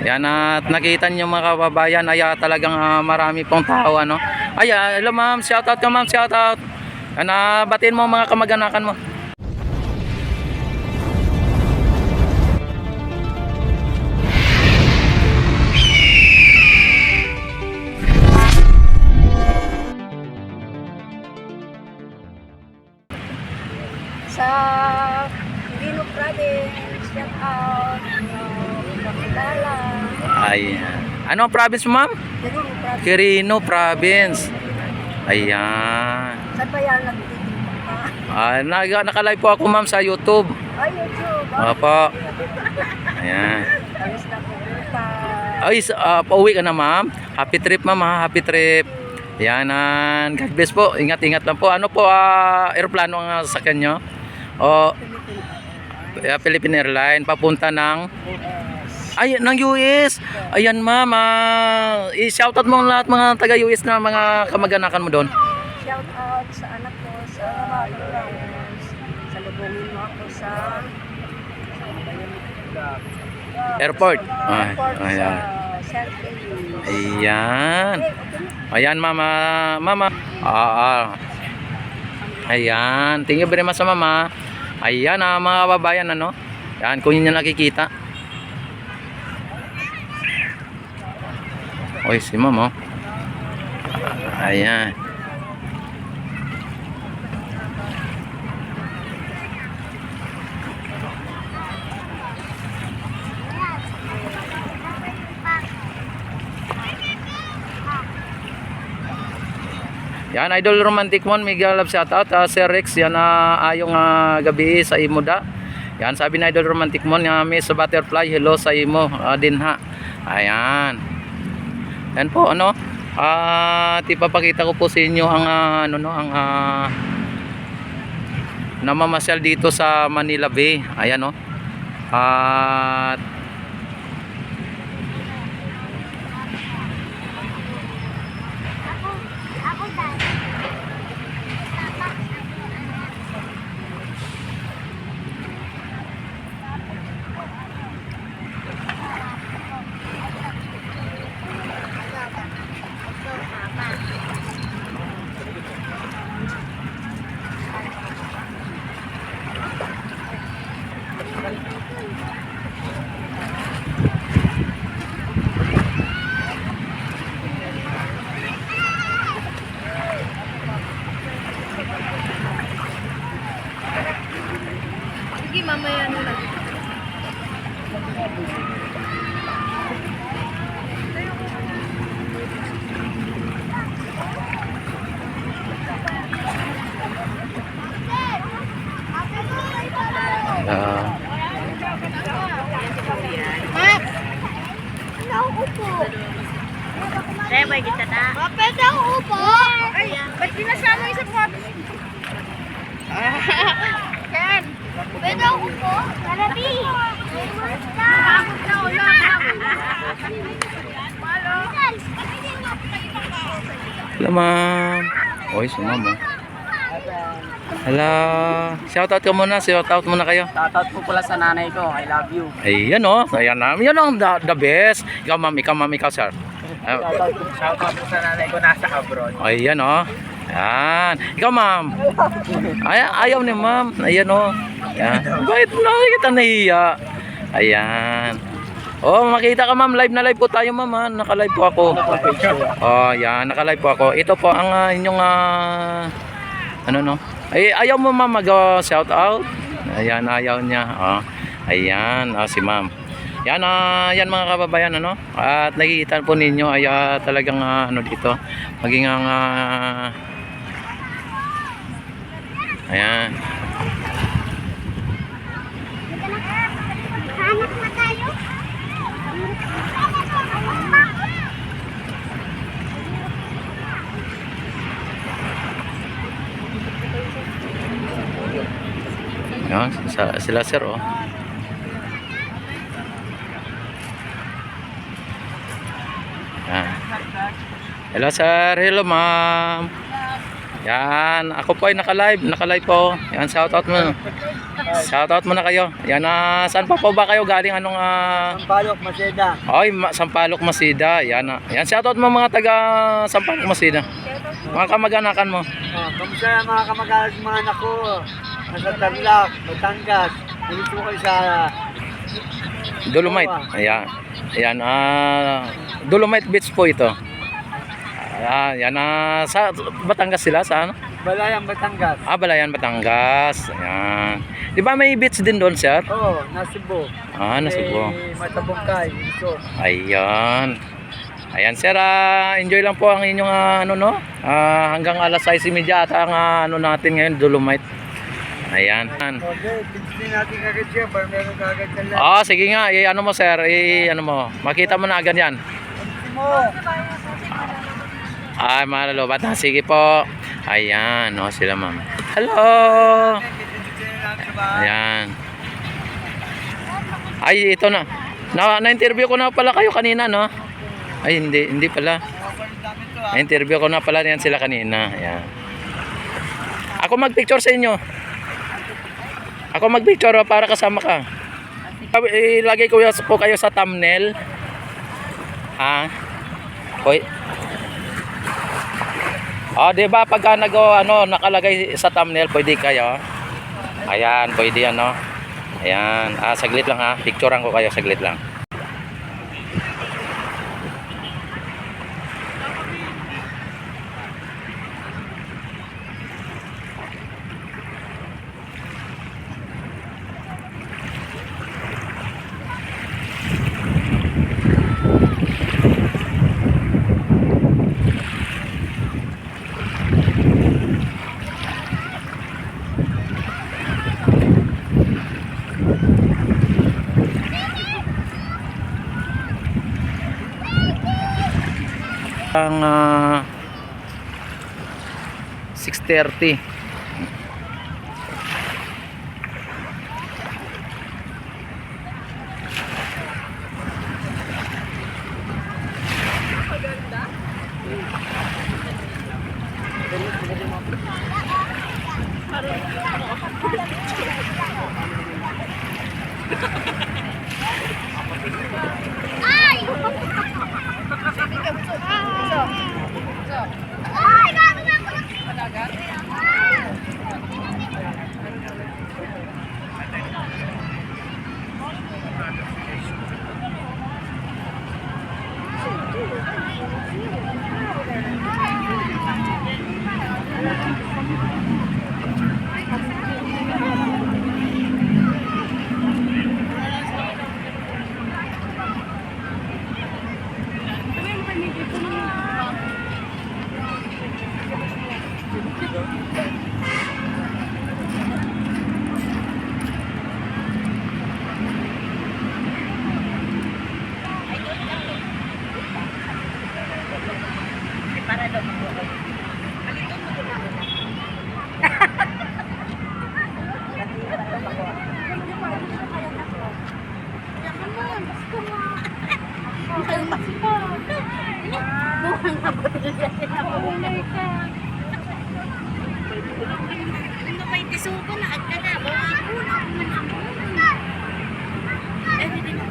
Yan at nakita niyo mga kababayan ay ah, talagang ah, marami pong tao ano. Ay, ah, hello ma'am, shout out ka ma'am, shout out. Ano, batiin mo mga kamag-anakan mo. sa Lino Province, shout out, uh, Kakilala, Ayan. Ano ang province mo ma'am? Quirino province. Ayan. Saan ba yan? Ah, nag naka-live po ako ma'am sa YouTube. Ay, YouTube. ah. Opo. Ayan. Ay, ah, pauwi ka na ma'am. Happy trip ma'am ha. Happy trip. Yanan. God bless po. Ingat-ingat lang po. Ano po, ah, aeroplano ang sakyan nyo? O, ah, Philippine Airline. Papunta ng... Ay, ng US. Ayan ma'am. Ah, i-shoutout mo ang lahat mga taga-US na mga kamag-anakan mo doon. Shout out sa anak ko sa Flowers. Salubungin mo ako sa Airport. Sa ayan. Ayan. Ayan mama, mama. Ah, ah. Ayan, thank you very much sa mama. Ayan ah, mga babayan ano. Yan, kung yun yung nakikita. Oy, si mama. oh. Ayan. Yan, Idol Romantic Mon, Miguel Love shoutout. Uh, Sir Rex, yan na ayong ah, gabi sa imo da. Yan, sabi na Idol Romantic Mon, uh, Miss Butterfly, hello sa imo ah, din ha. Ayan. Yan po, ano, at ipapakita ko po sa inyo ang, ah, ano, no, ang, ah, namamasyal dito sa Manila Bay. Ayan, no. At, Sige, mamaya na lang. ah, Kaya ba kita na? Pwede upo. Ay, ba't pinasama yung sa mga... Pwede ako upo? Karabi. Nakakot na ulo. Malo. hello ma'am. Oy, oh. Hello. Shoutout ka muna, shoutout muna kayo. Shoutout po pala sa nanay ko. I love you. Ayan oh, ayan na. Yan ang the, the best. Ikaw ma'am, ikaw ma'am, ikaw sir. Shoutout, shoutout po sa nanay ko nasa abroad. ayan oh. Ayan. Ikaw ma'am. Ay, ayaw ni ma'am. Ayan oh. Ayan. Bakit na kita nahiya? Ayan. Oh, makita ka ma'am, live na live po tayo ma'am. Naka-live po ako. Oh, yan, naka-live po ako. Ito po ang ah, inyong ah, ano no? Ay, ayaw mo ma'am mag uh, shout out. Ayan, ayaw niya. Oh. Ayan, ah, si ma'am. Yan, ah, yan mga kababayan ano. At nakikita po ninyo ay ah, talagang ah, ano dito. Maging ang ah, Ayan. Yan, sa, sila sir oh. Yan. Hello sir, hello ma'am. Yan, ako po ay naka-live, naka-live po. Yan, shoutout mo. Shoutout mo na kayo. Yan, ah, saan pa po ba kayo galing? Anong, ah, Balok, Maseda. Ay, Ma- Sampaloc, Masida. Yan, ah. Yan, shoutout mo mga taga Sampaloc, Masida. Mga kamag-anakan mo. Oh, kamusta mga kamag-alas mga anak ko? Nasa Tarlac, Batangas. Dito ko kayo sa... Dolomite. Ayan. Ayan, ah, Dolomite Beach po ito. Ayan, yan, ah, sa Batangas sila, sa ano? Balayang, Batangas. Ah, Balayan, Batangas. Ayan. Di ba may beach din doon, sir? Oo, oh, Nasibo. Ah, nasibo. Eh, Matabungkay, dito. Ayan. Ayan, sir, ah, enjoy lang po ang inyong ah, ano no? Ah, hanggang alas 6:30 ata ang ah, ano natin ngayon, Dolomite. Ayan. Okay, pinsin natin kagad siya para meron kagad sa lahat. Ah, sige nga, i ano mo sir, i ano mo. Makita mo na agad 'yan. Ay, malalobat na. Sige po. Ayan, no, sila ma'am. Hello. Ayan. Ay, ito na. Na, na-interview ko na pala kayo kanina, no? Ay, hindi, hindi pala. Na-interview ko na pala yan sila kanina. Ayan. Ako mag-picture sa inyo. Ako mag-picture oh, para kasama ka. Ilagay ko yan po kayo sa thumbnail. Ha? Hoy. Oh, 'di ba pagka nag ano nakalagay sa thumbnail, pwede kayo. Ayan, pwede yan, no? Ayan. Ah, saglit lang ha. Picturean ko kayo saglit lang. Ang ah, 6:30. Maulay ka. Ano may tisuko na? Agka na. Bawa ako na. Ano na ako? Eh, hindi na